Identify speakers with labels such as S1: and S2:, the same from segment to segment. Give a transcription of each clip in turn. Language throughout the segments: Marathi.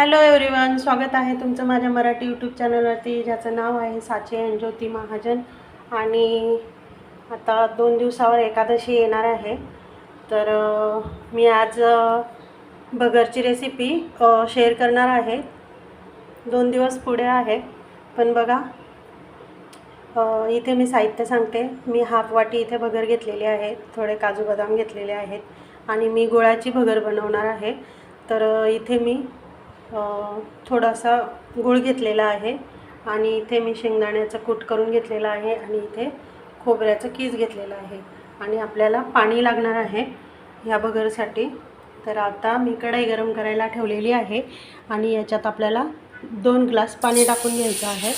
S1: हॅलो एव्हरीवन स्वागत आहे तुमचं माझ्या मराठी यूट्यूब चॅनलवरती ज्याचं नाव आहे साचे अँड ज्योती महाजन. आणि आता दोन दिवसावर एकादशी येणार आहे. तर मी आज बगरची भगरची रेसिपी शेअर करणार आहे. दोन दिवस पुढे आहे. पण बघा इथे मी साहित्य सांगते. मी हाफ वाटी इथे भगर घेतलेली आहे. थोडे काजू बदाम घेतलेले आहेत. आणि मी गुळाची भगर बनवणार आहे. तर इथे मी थोडासा गूळ घेतलेला आहे आणि इथे मी शेंगदाण्याचं कूट करून घेतलेलं आहे आणि इथे खोबऱ्याचं कीस घेतलेलं आहे आणि आपल्याला पाणी लागणार आहे ह्या बगरसाठी. तर आता मी कढई गरम करायला ठेवलेली आहे आणि याच्यात आपल्याला दोन ग्लास पाणी टाकून घ्यायचं आहे.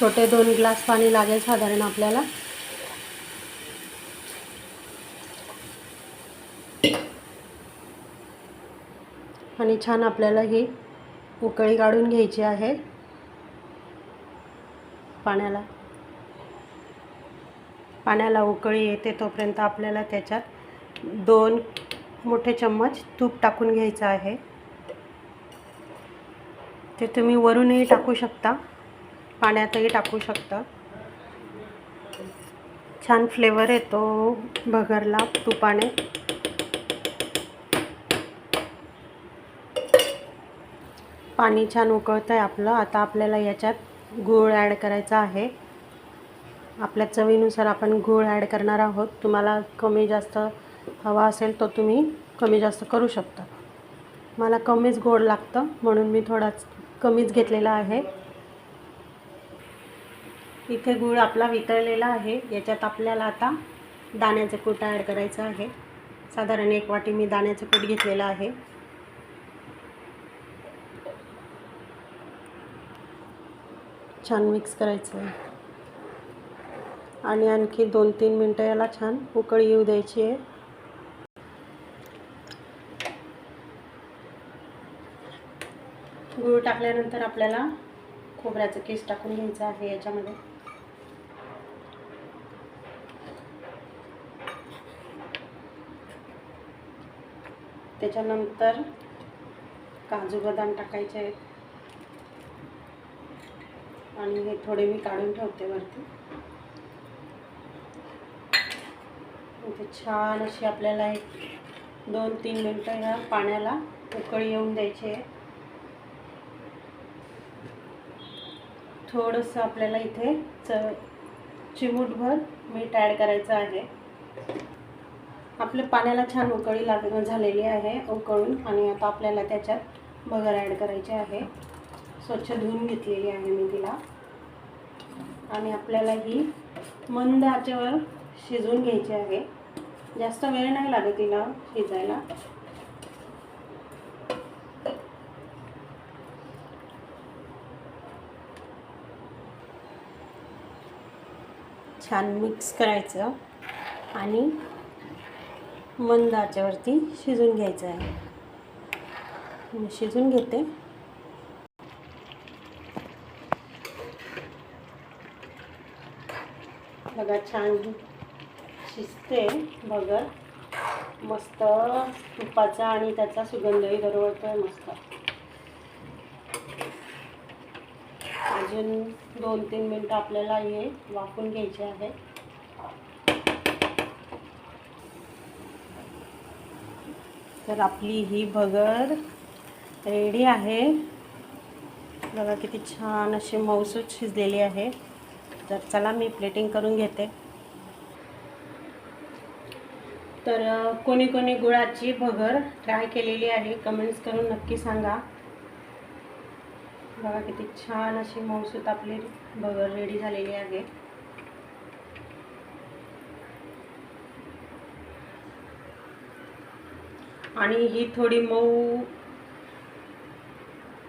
S1: छोटे दोन ग्लास पाणी लागेल साधारण आपल्याला. आणि छान आपल्याला ही उकळी काढून घ्यायची आहे. पाण्याला. पाण्याला उकळी येते तोपर्यंत आपल्याला त्याच्यात दोन मोठे चम्मच तूप टाकून घ्यायचं आहे. ते तुम्ही वरूनही टाकू शकता. पाण्यातही टाकू शकता. छान फ्लेवर येतो भगरला तुपाने. पाणी छान उकळतं आहे आपलं. आता आपल्याला याच्यात गूळ ॲड करायचा आहे. आपल्या चवीनुसार आपण गूळ ॲड करणार आहोत. तुम्हाला कमी जास्त हवा असेल तर तुम्ही कमी जास्त करू शकता. मला कमीच गोड लागतं म्हणून मी थोडाच कमीच घेतलेला आहे. इथे गूळ आपला वितळलेला आहे. याच्यात आपल्याला आता दाण्याचं कूट ॲड करायचं आहे. साधारण एक वाटी मी दाण्याचं कूट घेतलेलं आहे. छान मिक्स करायचं. आहे आणि आणखी दोन तीन मिनटं याला छान उकळी येऊ द्यायची आहे. गुळ टाकल्यानंतर आपल्याला खोबऱ्याचं केस टाकून घ्यायचं आहे याच्यामध्ये. त्याच्यानंतर काजू बदाम टाकायचे आहेत. आणि हे थोडे मी काढून ठेवते वरती. इथे छान अशी आपल्याला एक दोन तीन मिनटं ह्या पाण्याला उकळी येऊन द्यायची आहे. थोडंसं आपल्याला इथे च चिमूटभर मीठ ॲड करायचं आहे. आपल्या पाण्याला छान उकळी लाग झालेली आहे उकळून आणि आता आपल्याला त्याच्यात बगर ॲड करायचे आहे. स्वच्छ धुवून घेतलेली आहे मी तिला. आणि आपल्याला ही मंद आचेवर शिजवून घ्यायची आहे. जास्त वेळ नाही लागत तिला शिजायला. छान मिक्स करायचं आणि मंद आचेवरती शिजून घ्यायचं आहे. मी शिजून घेते. बघा छान शिजते. बघा मस्त तुपाचा आणि त्याचा सुगंधही दरवळतोय मस्त. अजून दोन तीन मिनटं आपल्याला हे वाफून घ्यायचे आहे. तर आपली ही भगर रेडी आहे. बघा किती छान अशी मऊसूत शिजलेली आहे. तर चला मी प्लेटिंग करून घेते. तर कोणी कोणी गुळाची भगर ट्राय केलेली आहे. कमेंट्स करून नक्की सांगा. बघा किती छान अशी मऊसूत आपली भगर रेडी झालेली आहे. आणि ही थोडी मऊ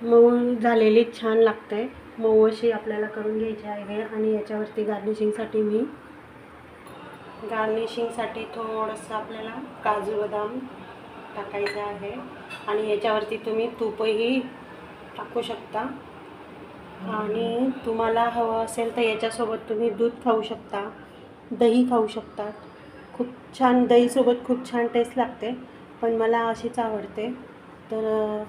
S1: मऊ झालेली छान लागते. मऊ अशी आपल्याला करून घ्यायची आहे आणि याच्यावरती गार्निशिंगसाठी मी गार्निशिंगसाठी थोडंसं आपल्याला काजू बदाम टाकायचं आहे. आणि याच्यावरती तुम्ही तूपही टाकू शकता. आणि तुम्हाला हवं असेल तर याच्यासोबत तुम्ही दूध खाऊ शकता दही खाऊ शकता. खूप छान दहीसोबत खूप छान टेस्ट लागते पण मला अशीच आवडते. तर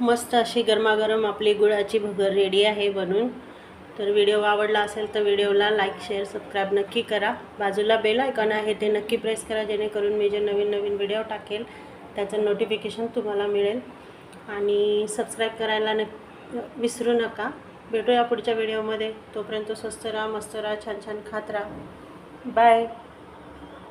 S1: मस्त अशी गरमागरम आपली गुळाची भगर रेडी आहे बनून. तर व्हिडिओ आवडला असेल तर व्हिडिओला लाईक शेअर सबस्क्राईब नक्की करा. बाजूला बेल आयकॉन आहे ते नक्की प्रेस करा जेणेकरून मी जे नवीन नवीन व्हिडिओ टाकेल त्याचं नोटिफिकेशन तुम्हाला मिळेल. आणि सबस्क्राईब करायला न विसरू नका. भेटूया पुढच्या व्हिडिओमध्ये तोपर्यंत स्वस्त राहा मस्त राहा छान छान खात राहा. बाय